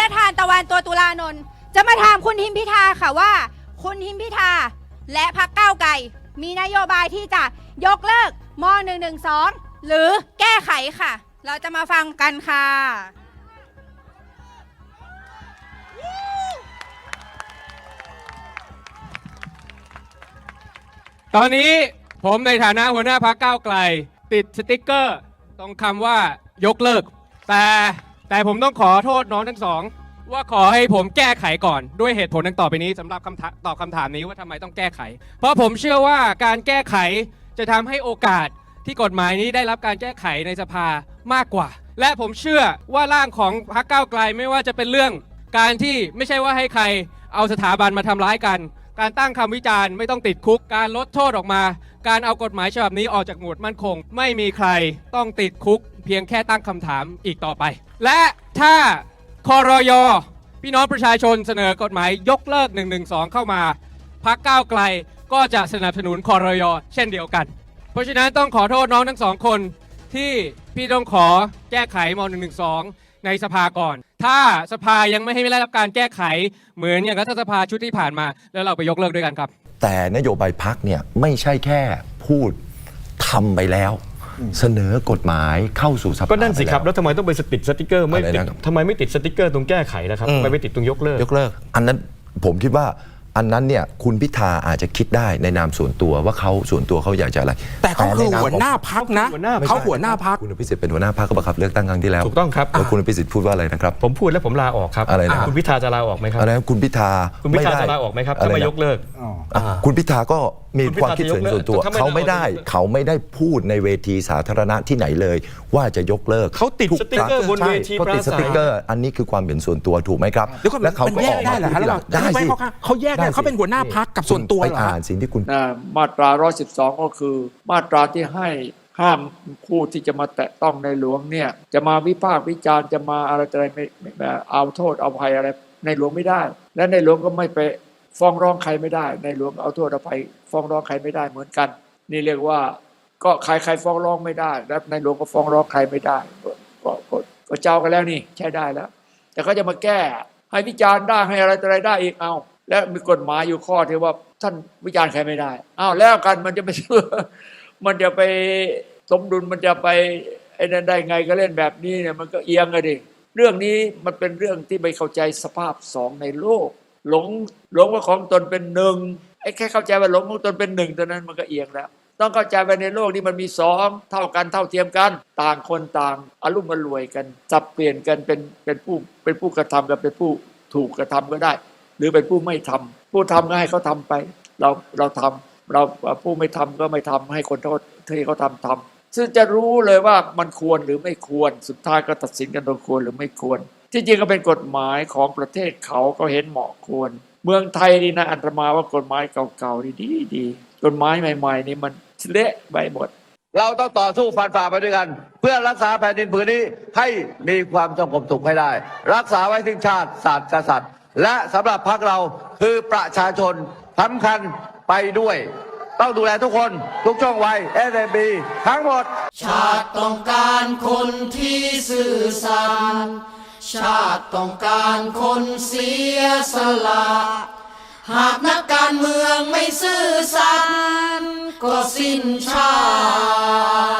และทานตะวันตัวตุลานนท์จะมาถามคุณทิมพิธาค่ะว่า คุณทิมพิธาและพักก้าวไกล มีนโยบายที่จะยกเลิกม .112 หรือแก้ไขค่ะ เราจะมาฟังกันค่ะ ตอนนี้ผมในฐานะหัวหน้าพักก้าวไกล ติดสติกเกอร์ ตรงคำว่ายกเลิก แต่ แต่ผมต้องขอโทษน้องทั้งสอง ว่าขอให้ผมแก้ไขก่อนด้วยเหตุผลดังต่อไปนี้สำหรับคำถามตอบคำถามนี้ว่าทำไมต้องแก้ไข เพราะผมเชื่อว่าการแก้ไขจะทำให้โอกาสที่กฎหมายนี้ได้รับการแก้ไขในสภามากกว่า และผมเชื่อว่าร่างของพรรคก้าวไกลไม่ว่าจะเป็นเรื่อง การที่ไม่ใช่ว่าให้ใครเอาสถาบันมาทำร้ายกัน การตั้งคำวิจารณ์ไม่ต้องติดคุก การลดโทษออกมา การเอากฎหมายฉบับนี้ออกจากหมวดมั่นคง ไม่มีใครต้องติดคุก เพียงแค่ตั้งคำถามอีกต่อไป และถ้าคอรยอพี่น้องประชาชนเสนอกฎหมายยกเลิก 112 เข้ามาพักก้าวไกลก็จะสนับสนุนคอรยอเช่นเดียวกัน เพราะฉะนั้นต้องขอโทษน้องทั้งสองคนที่พี่ต้องขอแก้ไขม .112 ในสภาก่อน ถ้าสภายังไม่ให้ได้รับการแก้ไข เหมือนอย่างรัฐสภาชุดที่ผ่านมา แล้วเราไปยกเลิกด้วยกันครับ แต่นโยบายพักเนี่ยไม่ใช่แค่พูดทำไปแล้ว เสนอกฎหมายเข้าสู่สภาก็นั่นสิครับ ไปแล้วทำไมต้องไปติดสติกเกอร์ไม่อะไรติดนะครับ ทำไมไม่ติดสติกเกอร์ตรงแก้ไขนะครับอืมทำไมไปติดตรงยกเลิก ยกเลิก อันนั้นผมคิดว่า อันนั้นเนี่ยคุณพิธาอาจจะคิดได้ในนามส่วนตัวว่าเขาส่วนตัวเขาอยากจะอะไรแต่เขาคือใมหัวหน้าพักนะหัวหน้าพรรคเขาหัวหน้าพักคุณอภิสิทธิ์เป็นหัวหน้าพรรคก็บังคับเลือกตั้งครั้งที่แล้วถูกต้องครับแล้วคุณอภิสิทธิ์พูดว่าอะไรนะครับ ผมพูดแล้วผมลาออกครับอะไรนะครับคุณพิธาจะลาออกไหมครับอะไรนะคุณพิธาคุณพิธาด้จะลาออกไหมครับอะถ้าไรไม่นะยกเลิกอะคุณพิธาก็มีคุณพิธาความคิดเห็นส่วนตัวจะยกเลิกแต่ถ้าไม่เขาไม่ได้ลาออกเขาไม่ได้พูดในเวทีสาธารณะที่ไหนเลย ว่าจะยกเลิกเขาติดทุสติ๊กเกอร์บนใช่เวทีเขาติดปราสศัยติ๊กเกอร์อันนี้คือความเห็นส่วนตัวถูกไหมครับเดี๋ยวก่อนและเขามันก็แยอกอกได้มาเหรอฮะทีหลังระหว่างได้สิเขาเขาแยกได้เขาเป็นหัวหน้าพักกับส่วนตัวไปเหรออ่าฮะนสิ่งที่คุณนะมาตรา 112 ก็คือ มาตราที่ให้ห้ามผู้ที่จะมาแตะต้องในหลวงเนี่ย จะมาวิพากษ์วิจารณ์จะมาอะไรอะไรไม่ไม่ไม่เอาโทษเอาภัยอะไรในหลวงไม่ได้ และในหลวงก็ไม่ไปฟ้องร้องใครไม่ได้ ในหลวงเอาโทษเอาภัยฟ้องร้องใครไม่ได้เหมือนกัน นี่เรียกว่าก็ใครใครฟ้องร้องไม่ได้ และในหลวงก็ฟ้องร้องใครไม่ได้ก็ก็ก็ก็เจ้ากันแล้วนี่ใช้ได้แล้ว แต่เขาจะมาแก้ให้วิจารณ์ได้ให้อะไรต่ออะไรได้อีกเอา และมีกฎหมายอยู่ข้อที่ว่าท่านวิจารณ์ใครไม่ได้อ้าวแล้วกันมันจะไปมันจะไปสมดุลมันจะไปไอ้นั่นได้ไงก็เล่นแบบนี้เนี่ยมันก็เอียงอะดิเรื่องนี้มันเป็นเรื่องที่ไม่เข้าใจสภาพสองในโลก หลงหลงว่าของตนเป็นหนึ่งไอ้แค่เข้าใจว่าหลงของตนเป็นหนึ่งตอนนั้นมันก็เอียงแล้ว ต้องเข้าใจว่าในโลกนี้มันมีสองเท่ากันเท่าเทียมกัน ต่างคนต่างอารมณ์มารวยกันจับเปลี่ยนกันเป็นเป็นผู้เป็นผู้กระทำกับเป็นผู้ถูกกระทำก็ได้ หรือเป็นผู้ไม่ทำผู้ทำก็ให้เขาทำไป เราเราทำเราผู้ไม่ทำก็ไม่ทำให้คนเขาที่เขาทำทำซึ่งจะรู้เลยว่ามันควรหรือไม่ควรสุดท้ายก็ตัดสินกันตรงควรหรือไม่ควร ที่จริงก็เป็นกฎหมายของประเทศเขาก็เห็นเหมาะควร เมืองไทยนี่นะอันตรมาว่ากฎหมายเก่าๆนี่ดีดีกฎหมายใหม่ ๆ นี่มันเละไปหมดเราต้องต่อสู้ฟันฝ่าไปด้วยกัน เพื่อรักษาแผ่นดินผืนนี้ให้มีความสงบสุขให้ได้ รักษาไว้ถึงชาติศาสตร์กษัตริย์ และสำหรับพรรคเราคือประชาชนสำคัญไปด้วย ต้องดูแลทุกคนทุกช่องวัย s อ b ทั้งหมด ชาติต้องการคนที่ซื่อสัตย์ชาติต้องการคนเสียสละหากนักการเมืองไม่ซื่อสัตย์ก็สิ้นชาติ